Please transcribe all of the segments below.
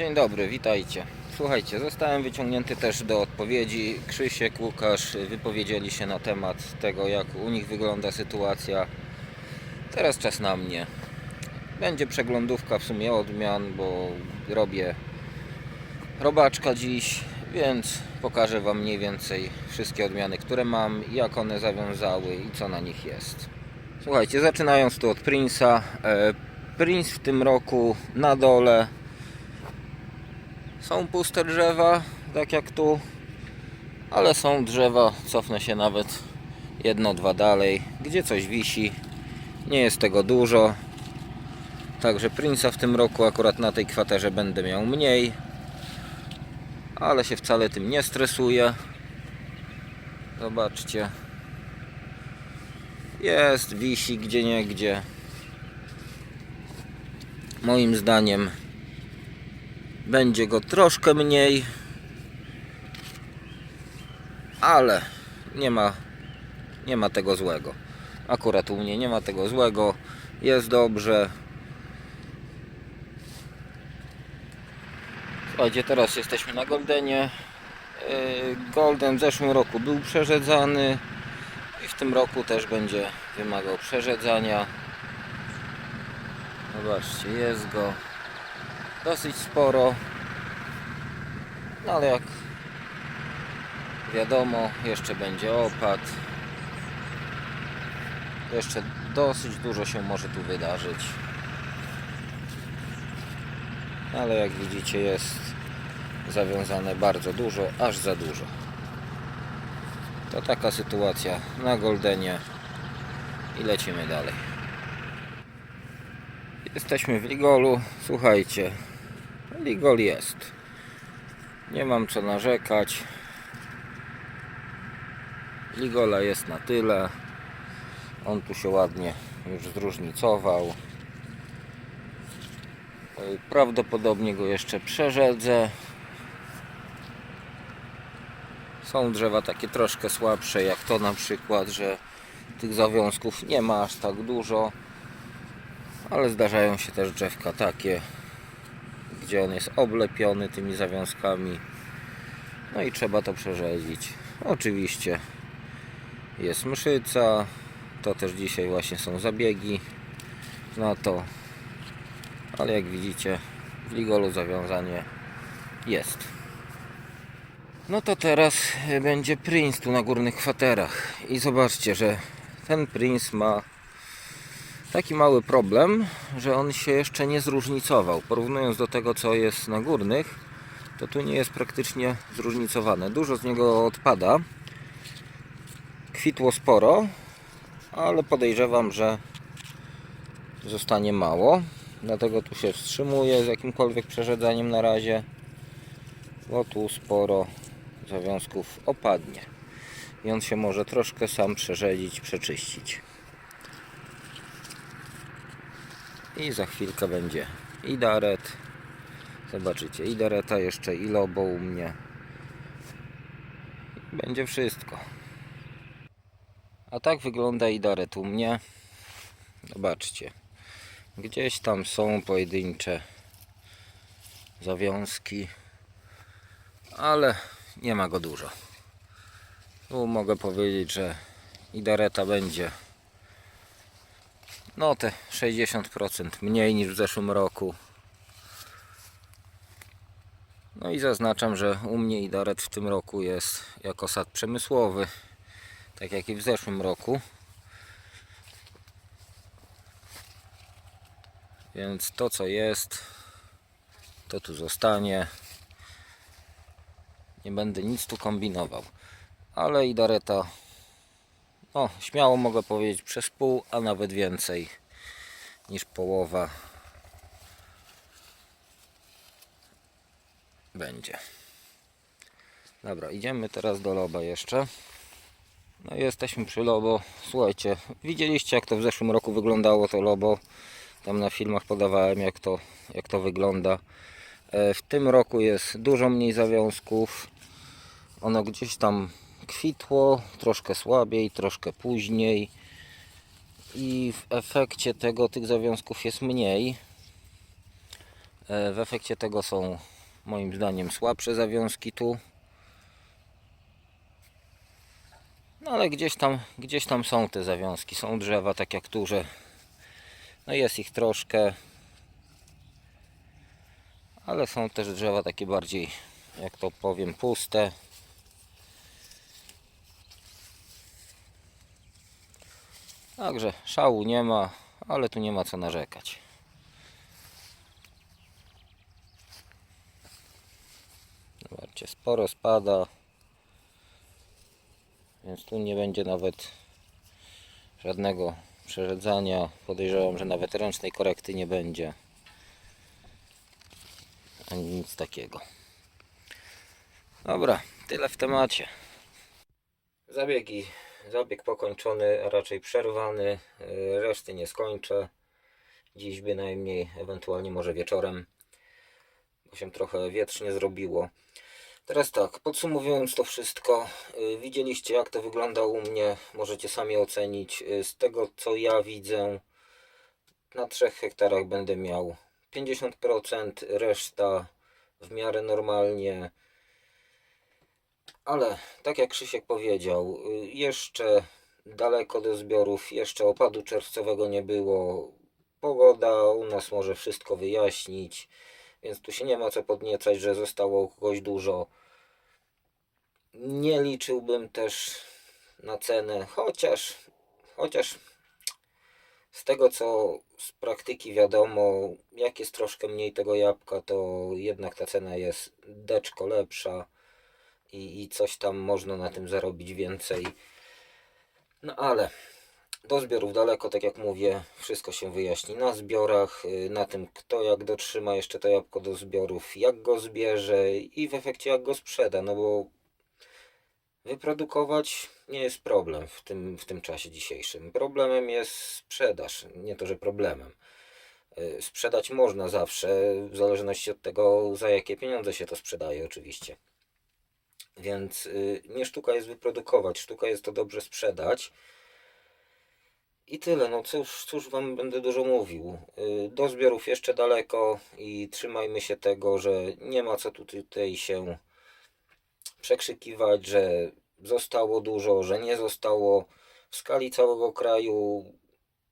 Dzień dobry, witajcie. Słuchajcie, zostałem wyciągnięty też do odpowiedzi. Krzysiek, Łukasz wypowiedzieli się na temat tego, jak u nich wygląda sytuacja. Teraz czas na mnie. Będzie przeglądówka w sumie odmian, bo robię robaczka dziś, więc pokażę Wam mniej więcej wszystkie odmiany, które mam, jak one zawiązały i co na nich jest. Słuchajcie, zaczynając tu od Prince'a. E, Prince w tym roku na dole są puste drzewa, tak jak tu, ale są drzewa, cofnę się nawet jedno, dwa dalej, gdzie coś wisi. Nie jest tego dużo. Także Prince'a w tym roku akurat na tej kwaterze będę miał mniej. Ale się wcale tym nie stresuję. Zobaczcie. Jest, wisi gdzie niegdzie. Moim zdaniem będzie go troszkę mniej, ale nie ma, nie ma tego złego. Akurat u mnie nie ma tego złego, jest dobrze. Słuchajcie, teraz jesteśmy na Goldenie. Yy, Golden w zeszłym roku był przerzedzany i w tym roku też będzie wymagał przerzedzania. Zobaczcie, jest go dosyć sporo. No ale jak wiadomo, jeszcze będzie opad. Jeszcze dosyć dużo się może tu wydarzyć. Ale jak widzicie jest zawiązane bardzo dużo, aż za dużo. To taka sytuacja na Goldenie i lecimy dalej. Jesteśmy w Ligolu. Słuchajcie, Ligol jest. Nie mam co narzekać. Ligola jest na tyle. On tu się ładnie już zróżnicował. Prawdopodobnie go jeszcze przerzedzę. Są drzewa takie troszkę słabsze, jak to na przykład, że tych zawiązków nie ma aż tak dużo ale zdarzają się też drzewka takie, gdzie on jest oblepiony tymi zawiązkami. No i trzeba to przerzedzić. Oczywiście jest mszyca, to też dzisiaj właśnie są zabiegi na to, ale jak widzicie w ligolu zawiązanie jest. No to teraz będzie Prince tu na górnych kwaterach i zobaczcie, że ten Prince ma taki mały problem, że on się jeszcze nie zróżnicował. Porównując do tego, co jest na górnych, to tu nie jest praktycznie zróżnicowane. Dużo z niego odpada. Kwitło sporo, ale podejrzewam, że zostanie mało. Dlatego tu się wstrzymuję z jakimkolwiek przerzedzaniem na razie, bo tu sporo zawiązków opadnie. I on się może troszkę sam przerzedzić, przeczyścić. I za chwilkę będzie i daret. Zobaczycie, i dareta jeszcze, i lobo u mnie. Będzie wszystko. A tak wygląda i daret u mnie. Zobaczcie. Gdzieś tam są pojedyncze zawiązki, ale nie ma go dużo. Tu mogę powiedzieć, że i dareta będzie no te 60% mniej niż w zeszłym roku. No i zaznaczam, że u mnie Idaret w tym roku jest jako sad przemysłowy, tak jak i w zeszłym roku. Więc to co jest, to tu zostanie. Nie będę nic tu kombinował. Ale Idareta no, śmiało mogę powiedzieć przez pół, a nawet więcej niż połowa będzie. Dobra, idziemy teraz do Loba jeszcze. No jesteśmy przy Lobo. Słuchajcie, widzieliście jak to w zeszłym roku wyglądało to Lobo. Tam na filmach podawałem jak to, jak to wygląda. E, W tym roku jest dużo mniej zawiązków. Ono gdzieś tam kwitło, troszkę słabiej, troszkę później i w efekcie tego tych zawiązków jest mniej. E, W efekcie tego są moim zdaniem słabsze zawiązki tu. No ale gdzieś tam, gdzieś tam są te zawiązki. Są drzewa, tak jak tu, że no jest ich troszkę. Ale są też drzewa takie bardziej, jak to powiem, puste. Także szału nie ma, ale tu nie ma co narzekać. Zobaczcie, sporo spada. Więc tu nie będzie nawet żadnego przerzedzania. Podejrzewam, że nawet ręcznej korekty nie będzie. Ani nic takiego. Dobra, tyle w temacie. Zabiegi, zabieg pokończony, a raczej przerwany. Yy, Reszty nie skończę. Dziś bynajmniej, ewentualnie może wieczorem, bo się trochę wietrznie zrobiło. Teraz tak, podsumowując to wszystko, yy, widzieliście jak to wygląda u mnie, możecie sami ocenić. Yy, Z tego co ja widzę, na 3 hektarach będę miał 50%, reszta w miarę normalnie. Ale tak jak Krzysiek powiedział, y, jeszcze daleko do zbiorów, jeszcze opadu czerwcowego nie było. Pogoda u nas może wszystko wyjaśnić, więc tu się nie ma co podniecać, że zostało kogoś dużo. Nie liczyłbym też na cenę, chociaż, chociaż z tego co z praktyki wiadomo, jak jest troszkę mniej tego jabłka, to jednak ta cena jest deczko lepsza i, i coś tam można na tym zarobić więcej. No ale do zbiorów daleko, tak jak mówię, wszystko się wyjaśni na zbiorach, y, na tym kto jak dotrzyma jeszcze to jabłko do zbiorów, jak go zbierze i w efekcie jak go sprzeda, no bo wyprodukować nie jest problem w tym, w tym czasie dzisiejszym. Problemem jest sprzedaż, nie to, że problemem. Y, Sprzedać można zawsze, w zależności od tego, za jakie pieniądze się to sprzedaje, oczywiście. Więc y, nie sztuka jest wyprodukować, sztuka jest to dobrze sprzedać. I tyle, no cóż, cóż wam będę dużo mówił. Y, Do zbiorów jeszcze daleko i trzymajmy się tego, że nie ma co tu- tutaj się przekrzykiwać, że zostało dużo, że nie zostało. W skali całego kraju,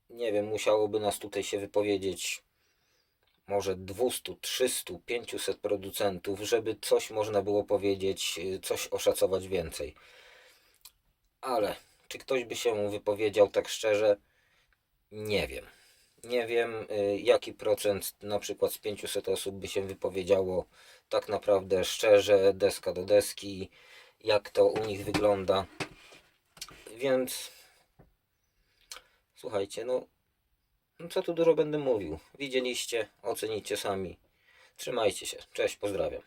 nie wiem, musiałoby nas tutaj się wypowiedzieć może 200, 300, 500 producentów, żeby coś można było powiedzieć, coś oszacować więcej. Ale czy ktoś by się wypowiedział tak szczerze? Nie wiem. Nie wiem, y, jaki procent na przykład z 500 osób by się wypowiedziało tak naprawdę szczerze, deska do deski, jak to u nich wygląda. Więc słuchajcie, no, no co tu dużo będę mówił. Widzieliście, ocenicie sami. Trzymajcie się. Cześć, pozdrawiam.